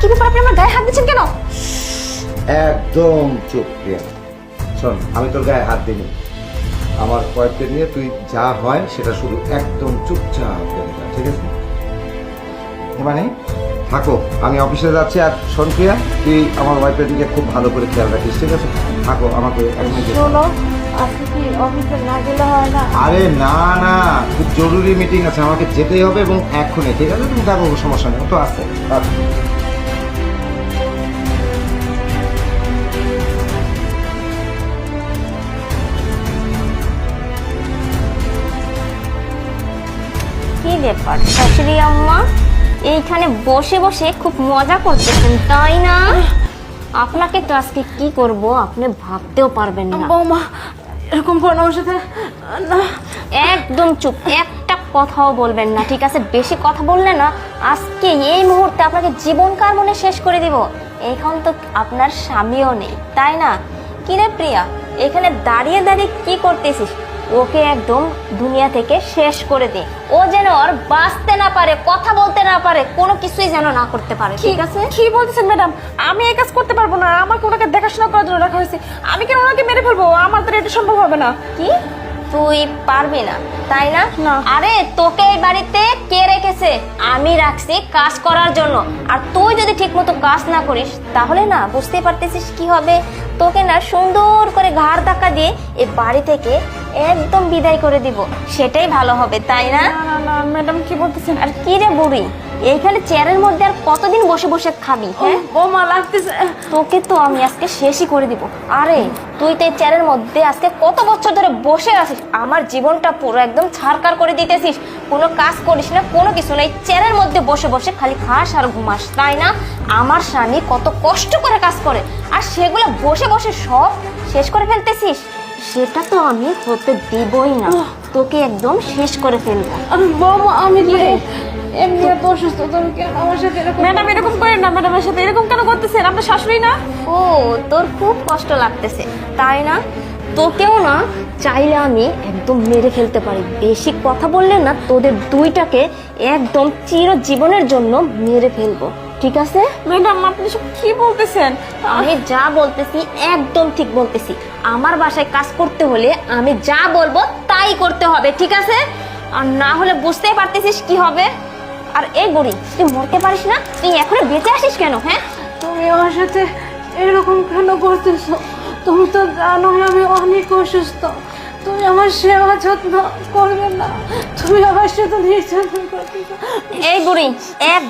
কি ব্যাপার আপনি আমার গায়ে হাত দিচ্ছেন কেন? একদম চুপ প্রিয়া। শোন আমি তোর গায়ে হাত দিইনি। আমার ওয়াইফকে নিয়ে তুই যা হয় সেটা শুধু একদম চুপচাপ করে যা, ঠিক আছে? মানে থাকো আমি অফিসে যাচ্ছি। আর শোন প্রিয়া তুই আমার ওয়াইফের দিকে খুব ভালো করে খেয়াল রাখিস ঠিক আছে? থাকো আমাকে হয় আরে না না খুব জরুরি মিটিং আছে আমাকে যেতেই হবে এবং এক্ষুনি ঠিক আছে? তুমি থাকো সমস্যা নেই তো আছে। আচ্ছা ব্যাপার শাশুড়ি আম্মা এইখানে বসে বসে খুব মজা করতেছেন তাই না? আপনাকে তো আজকে কি করব আপনি ভাবতেও পারবেন না। বৌমা এরকম করো আমার সাথে না। একদম চুপ একটা কথাও বলবেন না ঠিক আছে? বেশি কথা বললে না আজকে এই মুহূর্তে আপনাকে জীবন কার্বনে শেষ করে দিব। এখন তো আপনার স্বামীও নেই তাই না? কিরে প্রিয়া এখানে দাঁড়িয়ে দাঁড়িয়ে কি করতেছিস? ওকে একদম দুনিয়া থেকে শেষ করে দে। ও যেন আর বাঁচতে না পারে কথা বলতে না পারে কোনো কিছুই যেন না করতে পারে ঠিক আছে? কি বলতেছেন ম্যাডাম? আমি এই কাজ করতে পারব না আমাকে ওনাকে দেখাশোনা করার জন্য রাখা হয়েছে। আমি কেন ওনাকে মেরে ফেলব? আমার তো এটা সম্ভব হবে না। কি? তুই পারবি না তাই না। আরে তোকে এই বাড়িতে কে রেখেছে? আমি রাখছি কাজ করার জন্য। আর তুই যদি ঠিকমতো কাজ না করিস তাহলে না বুঝতে পারতেছিস কি হবে? তোকে না সুন্দর করে ঘাড় ধাক্কা দিয়ে এই বাড়ি থেকে একদম বিদায় করে দিব। সেটাই ভালো হবে তাই না? ম্যাডাম কি বলতেছেন? আর কি রে বুড়ি এইখানে চেয়ারের মধ্যে আর কতদিন বসে বসে খাবি হ্যাঁ? বৌমা লাগতেছে। তোকে তো আমি আজকে শেষই করে দিব। আরে তুই তো এই চেয়ারের মধ্যে আজকে কত বছর ধরে বসে আছিস? আমার জীবনটা পুরো একদম ছাড়কার করে দিতেছিস। কোনো কাজ করিস না কোনো কিছু না এই চেয়ারের মধ্যে বসে বসে খালি খাস আর ঘুমাস তাই না? আমার স্বামী কত কষ্ট করে কাজ করে আর সেগুলো বসে বসে সব শেষ করে ফেলতেছিস? সেটা তো আমি হতে দিবই না। তোকে একদম শেষ করে ফেলব। আমি বৌমা আমি কি এমনি এত অসুস্থ তুমি কেন আমার সাথে এরকম ম্যাডাম এরকম করেন না ম্যাডামের সাথে এরকম কেন করতেছেন? আপনার শাশুড়ি না। ও তোর খুব কষ্ট লাগতেছে। তাই না? তোকেও না চাইলে আমি একদম মেরে ফেলতে পারি। বেশি কথা বললে না তোদের দুইটাকে একদম চিরজীবনের জন্য মেরে ফেলব। ঠিক আছে? ম্যাডাম আপনি সব কি বলতেছেন? আমি যা বলতেছি একদম ঠিক বলতেছি। আমার বাসায় কাজ করতে হলে আমি যা বলব তাই করতে হবে ঠিক আছে? আর না হলে বুঝতেই পারতেছিস কি হবে? আর এই গড়ি তুই মরতে পারিস না তুই এখনও বেঁচে আসিস কেন হ্যাঁ? তুমি আমার সাথে এরকম কেন করতেছো? তুমি তো জানো আমি অনেক অসুস্থ। তুমি আমার সেবা যত্ন করবে না। তুমি আমার সাথে নির্যাতন করতেছো। এই বুড়ি এক